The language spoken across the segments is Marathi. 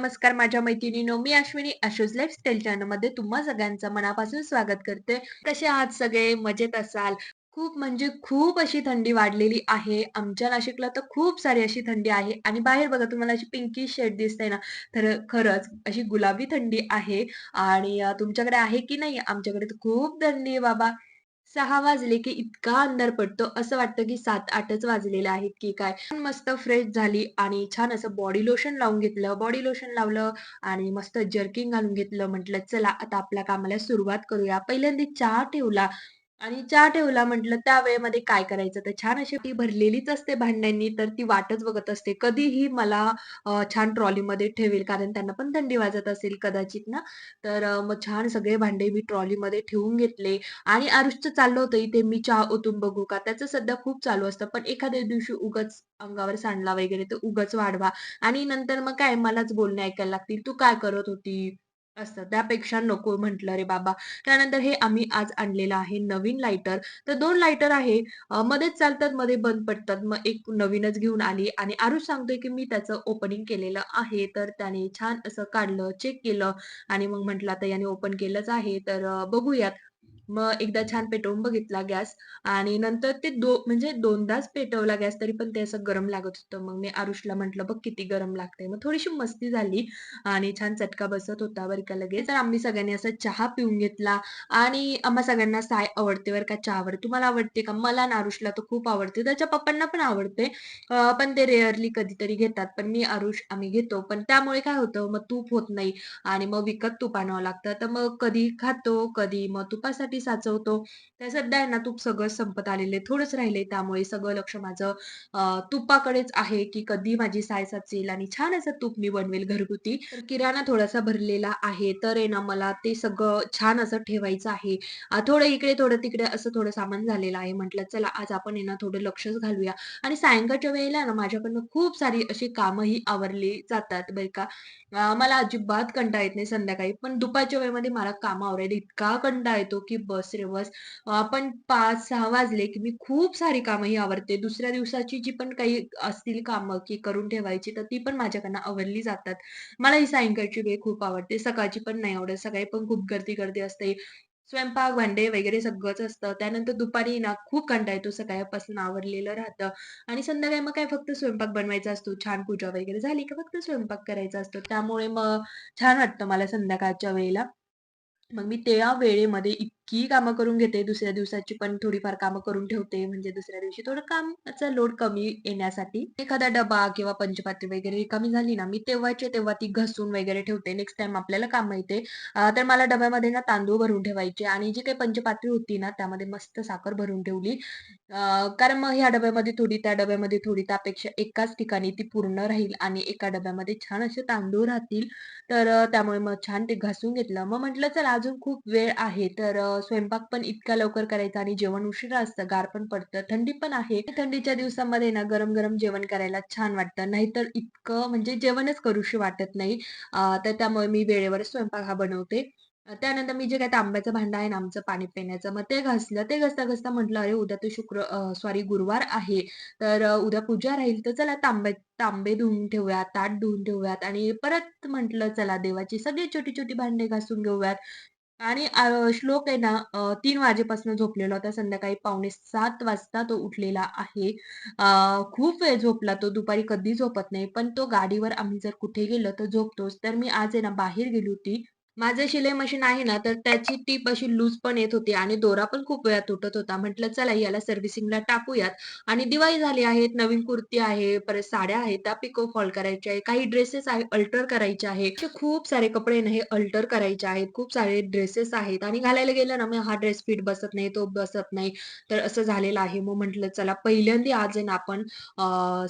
नमस्कार माझ्या मैत्रिणीनो मी अश्विनी आशूज लाईफस्टाईल चॅनलमध्ये तुम्हा सगळ्यांचं मनापासून स्वागत करते. कसे आहात सगळे? मजेत असाल. खूप म्हणजे खूप अशी थंडी वाढलेली आहे. आमच्या नाशिकला तर खूप सारी अशी थंडी आहे आणि बाहेर बघा तुम्हाला अशी पिंकी शेड दिसते ना, तर खरंच अशी गुलाबी थंडी आहे आणि तुमच्याकडे आहे की नाही? आमच्याकडे तर खूप थंडी आहे बाबा. सहा वाजले की इतका अंधार पडतो, असं वाटतं की 7-8च वाजलेले आहेत की काय. मस्त फ्रेश झाली आणि छान असं बॉडी लोशन लावून घेतलं. बॉडी लोशन लावलं आणि मस्त जर्किंग घालून घेतलं. म्हटलं चला आता आपल्या कामाला सुरुवात करूया. पहिल्यांदा चहा ठेवला आणि चहा ठेवला म्हटलं त्या वेळेमध्ये काय करायचं? तर छान अशी ती भरलेलीच असते भांड्यांनी, तर ती वाटच बघत असते. कधीही मला छान ट्रॉलीमध्ये ठेवेल, कारण त्यांना पण थंडी वाजत असेल कदाचित ना. तर मग छान सगळे भांडे मी ट्रॉलीमध्ये ठेवून घेतले आणि आरुषचं चाललं होतं इथे मी चहा ओतून बघू का? त्याचं सध्या खूप चालू असतं. पण एखाद्या दिवशी उगाच अंगावर सांडला वगैरे तर उगच वाढवा आणि नंतर मग काय मलाच बोलणे ऐकायला लागतील, "तू काय करत होती?" असं. त्यापेक्षा नको म्हटलं रे बाबा. त्यानंतर हे आम्ही आज आणलेलं आहे नवीन लायटर तर दोन लायटर आहे. मध्येच चालतात, मध्ये बंद पडतात. मग एक नवीनच घेऊन आली आणि आरुष सांगतोय की मी त्याचं ओपनिंग केलेलं आहे. तर त्याने छान असं काढलं, चेक केलं आणि मग म्हटलं आता याने ओपन केलंच आहे तर बघूयात. मग एकदा छान पेटवून बघितला गॅस आणि नंतर ते दो म्हणजे दोनदाच पेटवला गॅस तरी पण ते असं गरम लागत होतं. मग मी आरुषला म्हटलं, "बघ किती गरम लागतंय." मग थोडीशी मस्ती झाली आणि छान चटका बसत होता बरं का लगेच. तर आम्ही सगळ्यांनी असा चहा पिऊन घेतला आणि आम्हा सगळ्यांना साय आवडते बरं का चहावर. तुम्हाला आवडते का? मला आरुषला तर खूप आवडते. त्याच्या पप्पांना पण आवडते. पण ते रेअरली कधीतरी घेतात. पण मी, आरुष आम्ही घेतो. पण त्यामुळे काय होतं मग तूप होत नाही आणि मग विकत तूप आणावं लागतं. तर मग कधी खातो, कधी मग तुपासाठी साचवतो. त्या सध्या आहे ना तूप सगळं संपत आलेले थोडंच राहिले त्यामुळे सगळं लक्ष माझं अ, तुपाकडेच आहे, की कधी माझी साय साचेल आणि छान असं तूप मी बनवेल घरगुती. तर किराणा थोडासा भरलेला आहे. तर आहे ना मला ते सगळं छान असं ठेवायचं आहे. थोडं इकडे, थोडं तिकडे असं थोडं सामान झालेलं आहे. म्हटलं चला आज आपण आहे ना थोडं लक्षच घालूया आणि सायंकाळच्या वेळेला ना माझ्याकडनं खूप सारी अशी कामंही आवरली जातात बरं का. मला अजिबात कंटाळा येत नाही संध्याकाळी. पण दुपारच्या वेळेमध्ये मला काम आवरायला इतका कंटाळा येतो, की बस रे बस. पण 5-6 वाजले, की मी खूप सारी कामंही ही दुसऱ्या दिवसाची जी पण काही असतील कामं, की करून ठेवायची, तर ती पण माझ्याकडनं आवडली जातात. मला ही सायंकाळची वेळ खूप आवडते. सकाळची पण नाही आवडत. सकाळी पण खूप गर्दी-गर्दी असते. स्वयंपाक, भांडे वगैरे सगळंच असतं. त्यानंतर दुपारी ना खूप कंटाळा येतो. सकाळपासून आवरलेलं राहतं आणि संध्याकाळी मग काय फक्त स्वयंपाक बनवायचा असतो. छान पूजा वगैरे झाली, की फक्त स्वयंपाक करायचा असतो. त्यामुळे मग छान वाटतं मला संध्याकाळच्या वेळेला. मग मी त्या वेळेमध्ये की कामं करून घेते, दुसऱ्या दिवसाची पण थोडीफार कामं करून ठेवते, म्हणजे दुसऱ्या दिवशी थोडं कामाचा लोड कमी येण्यासाठी. एखादा डबा किंवा पंचपात्री वगैरे रिकामी झाली ना, मी तेव्हाचे तेव्हा ती घसून वगैरे ठेवते. नेक्स्ट टाइम आपल्याला कामं येते. तर मला डब्यामध्ये ना तांदूळ भरून ठेवायचे आणि जी काही पंचपात्री होती ना, त्यामध्ये मस्त साखर भरून ठेवली. कारण मग ह्या डब्यामध्ये थोडी, त्या डब्यामध्ये थोडी, त्यापेक्षा एकाच ठिकाणी ती पूर्ण राहील आणि एका डब्यामध्ये छान असे तांदूळ राहतील. तर त्यामुळे मग छान ते घासून घेतलं. मग म्हटलं चल अजून खूप वेळ आहे, तर स्वयंपाक पण इतका लवकर करायचा आणि जेवण उशिरा असतं, गार पण पडतं, थंडी पण आहे. थंडीच्या दिवसामध्ये ना गरम-गरम जेवण करायला छान वाटतं. नाहीतर इतकं म्हणजे जेवणच करूशी वाटत नाही. तर त्यामुळे मी वेळेवर स्वयंपाक हा बनवते. त्यानंतर मी जे काय तांब्याचं भांडं आहे ना आमचं पाणी पिण्याचं, मग ते घासलं. ते घासता-घासता म्हटलं, "अरे, उद्या तर शुक्र सॉरी गुरुवार आहे, तर उद्या पूजा राहील, तर चला तांबे तांबे धुवून ठेवूयात, ताट धुवून ठेवूयात." आणि परत म्हटलं, "चला देवाची सगळी छोटी-छोटी भांडे घासून घेऊयात." आणि श्लोक आहे ना तीन वाजेपासून झोपलेला होता. संध्याकाळी पावणे सात वाजता तो उठलेला आहे. खूप वेळ झोपला तो, दुपारी कधी झोपत नाही. पण तो गाडीवर आम्ही जर कुठे गेलो तर झोपतोच. तर मी आज आहे ना बाहेर गेली होती. माझं शिलाई मशीन आहे ना, तर त्याची टीप अशी लूज पण येत होती आणि दोरा पण खूप वेळा तुटत होता. म्हटलं चला याला सर्व्हिसिंगला टाकूयात आणि दिवाळी झाली आहे, नवीन कुर्ती आहे, परत साड्या आहेत, त्या पिको फॉल करायच्या आहे, काही ड्रेसेस आहे अल्टर करायचे आहे. खूप सारे कपडे ना हे अल्टर करायचे आहेत. खूप सारे ड्रेसेस आहेत आणि घालायला गेलं ना, मग हा ड्रेस फिट बसत नाही, तो बसत नाही. तर असं झालेलं आहे. मग म्हटलं चला पहिल्यांदा आज आहे ना आपण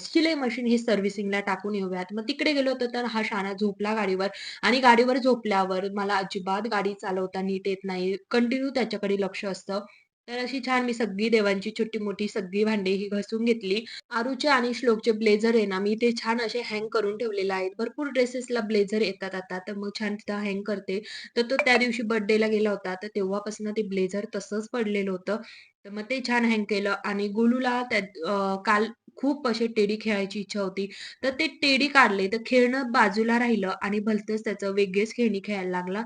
शिलाई मशीन हे सर्व्हिसिंगला टाकून येऊयात. मग तिकडे गेलो होतो तर हा शहाणा झोपला गाडीवर आणि गाडीवर झोपल्यावर मला अजिबात गाडी चालवता नीट येत नाही. कंटिन्यू त्याच्याकडे लक्ष असतं. तर अशी छान मी सगळी देवांची छोटी-मोठी सगळी भांडी ही घासून घेतली. आरूचे आणि श्लोकचे ब्लेझर आहे ना, मी ते छान असे हँग करून ठेवलेले आहेत. भरपूर ड्रेसेसला ब्लेझर येतात आता, तर मग छान तिथं हँग करते. तर तो त्या दिवशी बर्थडेला गेला होता, तर तेव्हापासून ते ब्लेझर तसंच पडलेलं होतं. तर मग ते छान हँग केलं आणि गोलूला त्या काल खूप असे टेडी खेळायची इच्छा होती. तर ते टेडी काढले, तर खेळणं बाजूला राहिलं आणि भलतंच त्याचं वेगळेच खेळणी खेळायला लागला.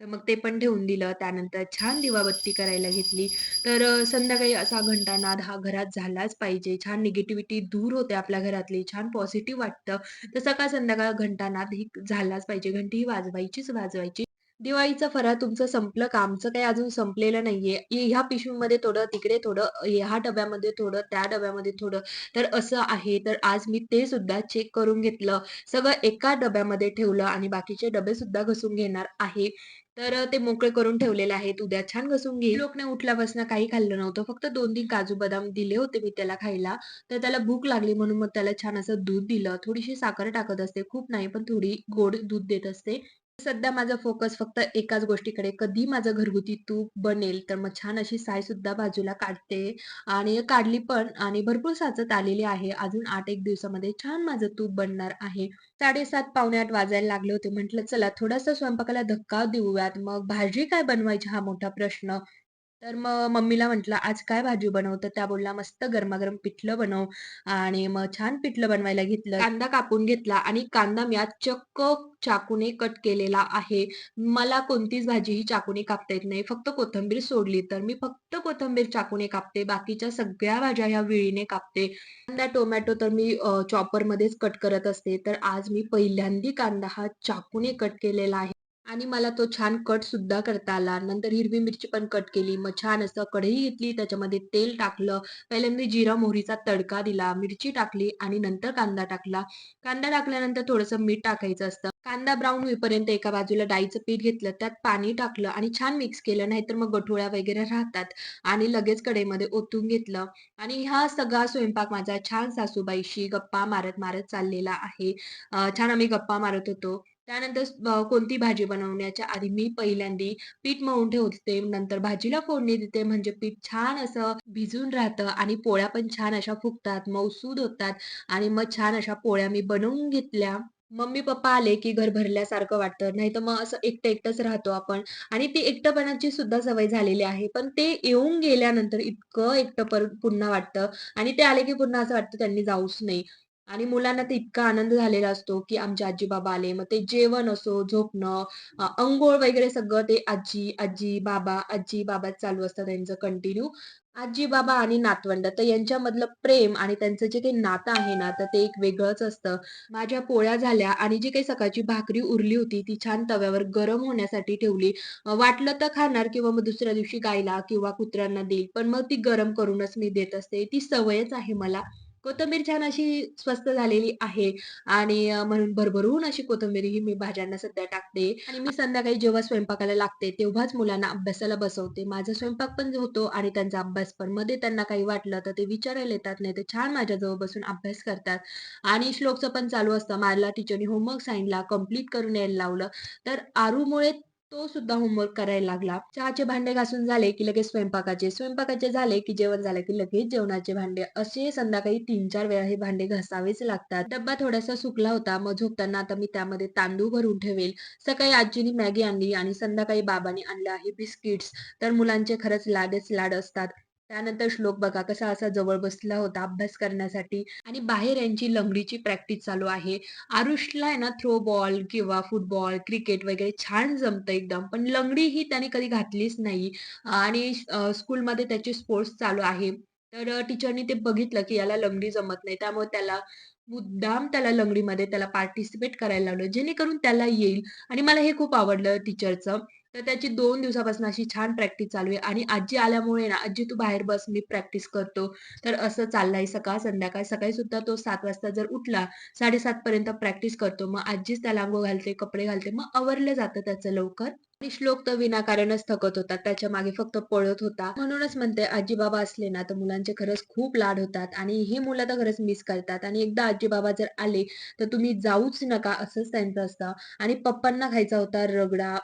तर मग ते पण ठेवून दिलं. त्यानंतर छान दिवाबत्ती करायला घेतली. तर संध्याकाळी असा घंटानाद हा घरात झालाच पाहिजे. छान निगेटिव्हिटी दूर होते आपल्या घरातली. छान पॉझिटिव्ह वाटतं. तर सकाळ-संध्याकाळ घंटानाद ही झालाच पाहिजे. घंटी ही वाजवायचीच वाजवायची. दिवाळीचा फराळ तुमचं संपलं का? आमचं काही अजून संपलेलं नाहीये. ह्या पिशवीमध्ये थोडं, तिकडे थोडं, ह्या डब्यामध्ये थोडं, त्या डब्यामध्ये थोडं. तर असं आहे. तर आज मी ते सुद्धा चेक करून घेतलं. सगळं एका डब्यामध्ये ठेवलं आणि बाकीचे डबे सुद्धा घसून घेणार आहे. तर ते मोकळे करून ठेवलेले आहेत. उद्या छान घसून घे लोकने उठल्यापासून काही खाल्लं नव्हतं. फक्त 2-3 काजू बदाम दिले होते मी त्याला खायला. तर त्याला भूक लागली म्हणून मग त्याला छान असं दूध दिलं. थोडीशी साखर टाकत असते. खूप नाही, पण थोडी गोड दूध देत असते. सध्या माझा फोकस फक्त एकाच गोष्टीकडे, कधी माझं घरगुती तूप बनेल, तर मग छान अशी साय सुद्धा बाजूला काढते आणि काढली पण आणि भरपूर साचत आलेली आहे. अजून 8-1 दिवसामध्ये छान माझं तूप बनणार आहे. 7:30 पावणे आठ वाजायला लागले होते. म्हटलं चला थोडासा स्वयंपाकाला धक्का देऊयात. मग भाजी काय बनवायची हा मोठा प्रश्न. तर मग मम्मीला म्हटलं, "आज काय भाजी बनवू?" त्या बोलल्या, "मस्त गरमागरम पिठलं बनव." आणि मग छान पिठलं बनवायला घेतलं. कांदा कापून घेतला आणि कांदा मी आज चक्क चाकूने कट केलेला आहे. मला कोणतीच भाजी ही चाकूने कापता येत नाही. फक्त कोथिंबीर सोडली तर मी फक्त कोथिंबीर चाकूने कापते. बाकीच्या सगळ्या भाज्या ह्या विळीने कापते. कांदा, टोमॅटो तर मी चॉपर चॉपरमध्येच कट करत असते. तर आज मी पहिल्यांदी कांदा हा चाकूने कट केलेला आहे. आणि मला तो छान कट सुद्धा करता आला. नंतर हिरवी मिरची पण कट केली. मग छान असं कढई घेतली, त्याच्यामध्ये तेल टाकलं. पहिल्यांदा जिरा मोहरीचा तडका दिला, मिरची टाकली आणि नंतर कांदा टाकला. कांदा टाकल्यानंतर थोडंसं मीठ टाकायचं असतं. कांदा ब्राऊन होईपर्यंत एका बाजूला डाळीचं पीठ घेतलं, त्यात पाणी टाकलं आणि छान मिक्स केलं. नाहीतर मग गठोळ्या वगैरे राहतात आणि लगेच कढईमध्ये ओतून घेतलं आणि हा सगळा स्वयंपाक माझा छान सासूबाईशी गप्पा मारत-मारत चाललेला आहे. छान आम्ही गप्पा मारत होतो. त्यानंतर कोणती भाजी बनवण्याच्या आधी मी पहिल्यांदी पीठ मळून ठेवते. नंतर भाजीला फोडणी देते. म्हणजे पीठ छान असं भिजून राहतं आणि पोळ्या पण छान अशा फुगतात, मौसूद होतात आणि मग छान अशा पोळ्या मी बनवून घेतल्या. मम्मी-पप्पा आले, की घर भरल्यासारखं वाटतं. नाही तर मग असं एकटं-एकटंच राहतो आपण आणि ती एकटंपणाची सुद्धा सवय झालेली आहे. पण ते येऊन गेल्यानंतर इतकं एकटं पर पुन्हा वाटतं आणि ते आले, की पुन्हा असं वाटतं त्यांनी जाऊच नाही. आणि मुलांना तर इतका आनंद झालेला असतो, की आमचे आजी-बाबा आले. मग ते जेवण असो, झोपणं, अंघोळ वगैरे सगळं ते आजी, आजी, बाबा, आजी, बाबा चालू असतं त्यांचं कंटिन्यू. आजी-बाबा आणि नातवंड तर यांच्यामधलं प्रेम आणि त्यांचं जे काही नातं आहे ना, तर ते एक वेगळंच असतं. माझ्या पोळ्या झाल्या आणि जी काही सकाळची भाकरी उरली होती, ती छान तव्यावर गरम होण्यासाठी ठेवली. वाटलं तर खाणार किंवा मग दुसऱ्या दिवशी गायला किंवा कुत्र्यांना देईल. पण मग ती गरम करूनच मी देत असते. ती सवयच आहे मला. कोथंबीर छान अशी स्वस्त झालेली आहे आणि म्हणून भरभरून अशी कोथंबीर ही मी भाज्यांना सध्या टाकते आणि मी संध्याकाळी जेव्हा स्वयंपाकाला लागते, तेव्हाच मुलांना अभ्यासाला बसवते. माझा स्वयंपाक पण होतो आणि त्यांचा अभ्यास पण. मध्ये त्यांना काही वाटलं तर ते विचारायला येतात, नाहीतर छान माझ्याजवळ बसून अभ्यास करतात आणि श्लोकचं पण चालू असतं. मला टीचरनी होमवर्क सांगितला, कंप्लीट करून यायला लावलं. तर आरूमुळे तो सुद्धा होमवर्क करायला लागला. चहाचे भांडे घासून झाले, की लगेच स्वयंपाकाचे. स्वयंपाकाचे झाले, की जेवण झालं, की लगेच जेवणाचे भांडे. असे संध्याकाळी 3-4 वेळा हे भांडे घासावेच लागतात. डब्बा थोडासा सुकला होता. मग झोपताना आता मी त्यामध्ये तांदूळ भरून ठेवेल. सकाळी आजीनी मॅगी आणली आणि संध्याकाळी बाबांनी आणलं आहे बिस्किट्स. तर मुलांचे खरंच लाडच लाड असतात. त्यानंतर श्लोक बघा कसा असा जवळ बसला होता अभ्यास करण्यासाठी आणि बाहेर यांची लंगडीची प्रॅक्टिस चालू आहे. आरुषला आहे ना थ्रो बॉल किंवा फुटबॉल, क्रिकेट वगैरे छान जमतं एकदम. पण लंगडी ही त्याने कधी घातलीच नाही आणि स्कूलमध्ये त्याचे स्पोर्ट्स चालू आहे. तर टीचरनी ते बघितलं, की याला लंगडी जमत नाही. त्यामुळे त्याला मुद्दाम त्याला लंगडीमध्ये त्याला पार्टिसिपेट करायला लावलं, जेणेकरून त्याला येईल आणि मला हे खूप आवडलं टीचरचं. तर त्याची दोन दिवसापासून अशी छान प्रॅक्टिस चालू आहे आणि आजी आल्यामुळे ना, "आजी तू बाहेर बस, मी प्रॅक्टिस करतो." तर असं चाललंय सकाळ-संध्याकाळ. सकाळी सुद्धा तो सात वाजता जर उठला 7:30 पर्यंत प्रॅक्टिस करतो. मग आजीच त्याला अंगो घालते, कपडे घालते. मग आवरलं जातं त्याचं लवकर. श्लोक तर विनाकारणच थकत होता. त्याच्यामागे फक्त पळत होता. म्हणूनच म्हणते आजी-बाबा असले ना, तर मुलांचे खरंच खूप लाड होतात आणि ही मुलं तर खरंच मिस करतात आणि एकदा आजी-बाबा जर आले, तर तुम्ही जाऊच नका असंच त्यांचं असतं. आणि पप्पांना खायचा होता रगडा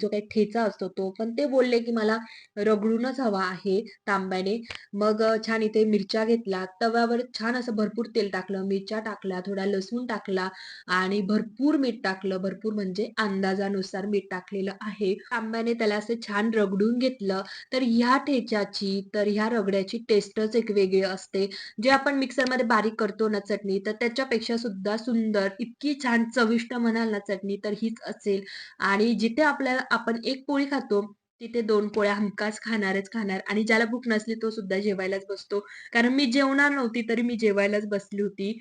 जो काही ठेचा असतो तो. पण ते बोलले, की मला रगडूनच हवा आहे तांब्याने. मग छान इथे मिरच्या घेतला तव्यावर छान असं भरपूर तेल टाकलं, मिरच्या टाकल्या, थोडा लसूण टाकला आणि भरपूर मीठ टाकलं. भरपूर म्हणजे अंदाजानुसार मीठ टाकलेलं आहे. आहे. आंब्याने त्याला असं छान रगडून घेतलं, तर ह्या ठेच्याची, तर ह्या रगड्याची टेस्टच एक वेगळी असते. जे आपण मिक्सरमध्ये बारीक करतो ना चटणी, तर त्याच्यापेक्षा सुद्धा सुंदर, इतकी छान चविष्ट म्हणाल ना चटणी, तर हीच असेल. आणि जिथे आपल्याला आपण एक पोळी खातो, तिथे दोन पोळ्या हमखास खाणारच खाणार आणि ज्याला भूक नसली तो सुद्धा जेवायलाच बसतो. कारण मी जेवणार नव्हती, तरी मी जेवायलाच बसली होती.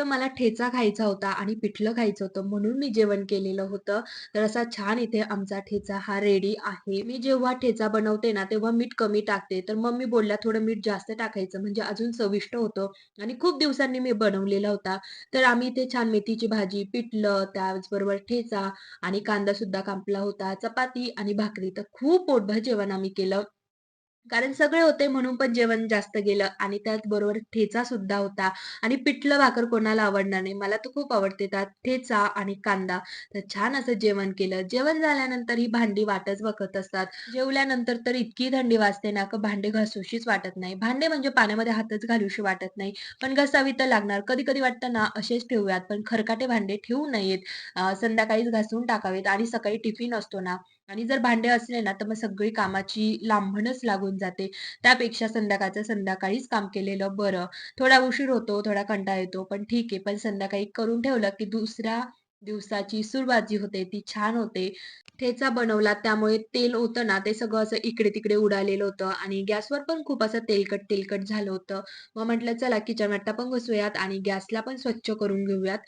फक्त मला ठेचा खायचा होता आणि पिठलं खायचं होतं म्हणून मी जेवण केलेलं होतं. तर असा छान इथे आमचा ठेचा हा रेडी आहे. मी जेव्हा ठेचा बनवते ना, तेव्हा मीठ कमी टाकते. तर मम्मी बोलल्या, "थोडं मीठ जास्त टाकायचं म्हणजे अजून चविष्ट होतं." आणि खूप दिवसांनी मी बनवलेला होता. तर आम्ही इथे छान मेथीची भाजी, पिठलं, त्याचबरोबर ठेचा आणि कांदा सुद्धा कापला होता, चपाती आणि भाकरी. तर खूप पोटभर जेवण आम्ही केलं. कारण सगळे होते म्हणून पण जेवण जास्त गेलं आणि त्याचबरोबर ठेचा सुद्धा होता आणि पिठलं भाकर कोणाला आवडणार नाही. मला तर खूप आवडते. त्यात ठेचा आणि कांदा. तर छान असं जेवण केलं. जेवण झाल्यानंतर ही भांडी वाटच बघत असतात. जेवल्यानंतर तर इतकी थंडी वाजते ना, का भांडे घासूशीच वाटत नाही. भांडे म्हणजे पाण्यामध्ये हातच घालूशी वाटत नाही. पण घासावी तर लागणार. कधी-कधी वाटतं ना, असेच ठेवूयात, पण खरकाटे भांडे ठेवू नयेत. संध्याकाळीच घासून टाकावेत आणि सकाळी टिफिन असतो ना, आणि जर भांडे असले ना, तर मग सगळी कामाची लांबणच लागून जाते. त्यापेक्षा संध्याकाळचं संध्याकाळीच काम केलेलं बरं. थोडा उशीर होतो, थोडा कंटाळा येतो, पण ठीक आहे. पण संध्याकाळी करून ठेवलं, की दुसऱ्या दिवसाची सुरुवात जी होते ती छान होते. ठेचा बनवला त्यामुळे तेल होतं ना, ते सगळं असं इकडे-तिकडे उडालेलं होतं आणि गॅसवर पण खूप असं तेलकट-तेलकट झालं होतं. मग म्हटलं चला किचन वाटा पण घुसूयात आणि गॅसला पण स्वच्छ करून घेऊयात.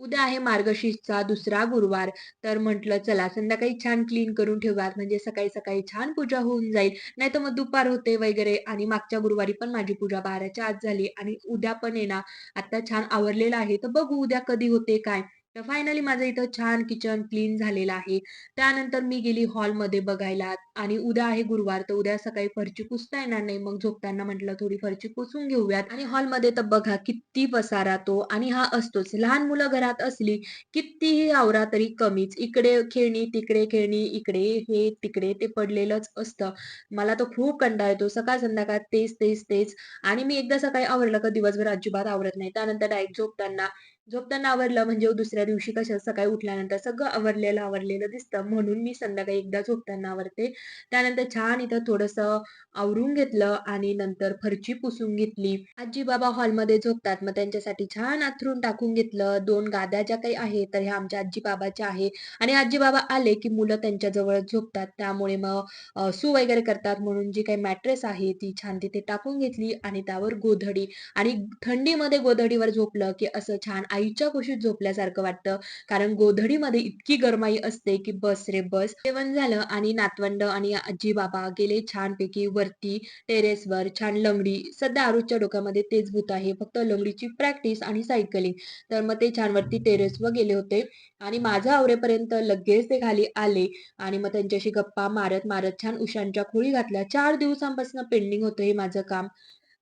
उद्या आहे मार्गशीर्षचा दुसरा गुरुवार. तर म्हटलं चला संध्याकाळी छान क्लीन करून ठेवूयात, म्हणजे सकाळी-सकाळी छान पूजा होऊन जाईल. नाहीतर मग दुपार होते वगैरे आणि मागच्या गुरुवारी पण माझी पूजा 12च्या आत झाली आणि उद्या पण येणार ना, आता छान आवरलेलं आहे. तर बघू उद्या कधी होते काय. तर फायनली माझं इथं छान किचन क्लीन झालेलं आहे. त्यानंतर मी गेली हॉलमध्ये बघायला आणि उद्या आहे गुरुवार, तर उद्या सकाळी फरची पुसता येणार नाही. मग झोपताना म्हटलं थोडी फरची पुसून घेऊयात आणि हॉलमध्ये तर बघा किती पसारा तो आणि हा असतोच. लहान मुलं घरात असली कितीही आवरा तरी कमीच. इकडे खेळणी, तिकडे खेळणी, इकडे हे, तिकडे ते पडलेलंच असतं. मला तर खूप कंटाळ येतो. सकाळ संध्याकाळ तेच, तेच, तेच आणि मी एकदा सकाळी आवरलं का दिवसभर अजिबात आवरत नाही. त्यानंतर डायरेक्ट झोपताना झोपताना आवरलं म्हणजे दुसऱ्या दिवशी कशा सकाळी उठल्यानंतर सगळं आवरलेलं, आवरलेलं दिसतं. म्हणून मी संध्याकाळी एकदा झोपताना आवरते. त्यानंतर छान इथं थोडंसं आवरून घेतलं आणि नंतर फरची पुसून घेतली. आजी-बाबा हॉलमध्ये झोपतात. मग त्यांच्यासाठी छान आथरून टाकून घेतलं. दोन गाद्या ज्या काही आहेत, तर ह्या आमच्या आजी-बाबाच्या आहे आणि आजी-बाबा आले, की मुलं त्यांच्या जवळच झोपतात. त्यामुळे मग सू वगैरे करतात म्हणून जी काही मॅट्रेस आहे, ती छान तिथे टाकून घेतली आणि त्यावर गोधडी आणि थंडीमध्ये गोधडीवर झोपलं, की असं छान आईच्या कुशीत झोपल्यासारखं वाटतं. कारण गोधडीमध्ये इतकी गरमाई असते, की बस रे बस. जेवण झालं आणि नातवंड आणि आजी-बाबा गेले छानपैकी वरती टेरेसवर छान लंगडी. सध्या आरुषच्या डोक्यामध्ये तेच भूत आहे. फक्त लंगडीची प्रॅक्टिस आणि सायकलिंग. तर मग ते छान वरती टेरेसवर गेले होते आणि माझ्या आवरेपर्यंत लगेच ते खाली आले आणि मग त्यांच्याशी गप्पा मारत-मारत छान उशांच्या खोळी घातल्या. चार दिवसांपासून पेंडिंग होतं हे माझं काम.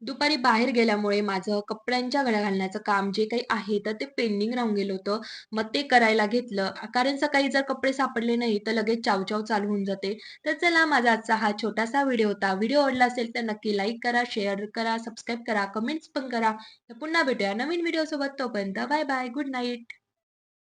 दुपारी बाहेर गेल्यामुळे माझं कपड्यांच्या घड्या घालण्याचं काम जे काही आहे, तर ते पेंडिंग राहून गेलं होतं. मग ते करायला घेतलं. कारण सकाळी जर कपडे सापडले नाही, तर लगेच चाव-चाव चालू होऊन जाते. तर चला माझा आजचा हा छोटासा व्हिडिओ होता. व्हिडिओ आवडला असेल तर नक्की लाईक करा, शेअर करा, सबस्क्राईब करा, कमेंट्स पण करा. तर पुन्हा भेटूया नवीन व्हिडिओसोबत. तोपर्यंत बाय बाय. Good night.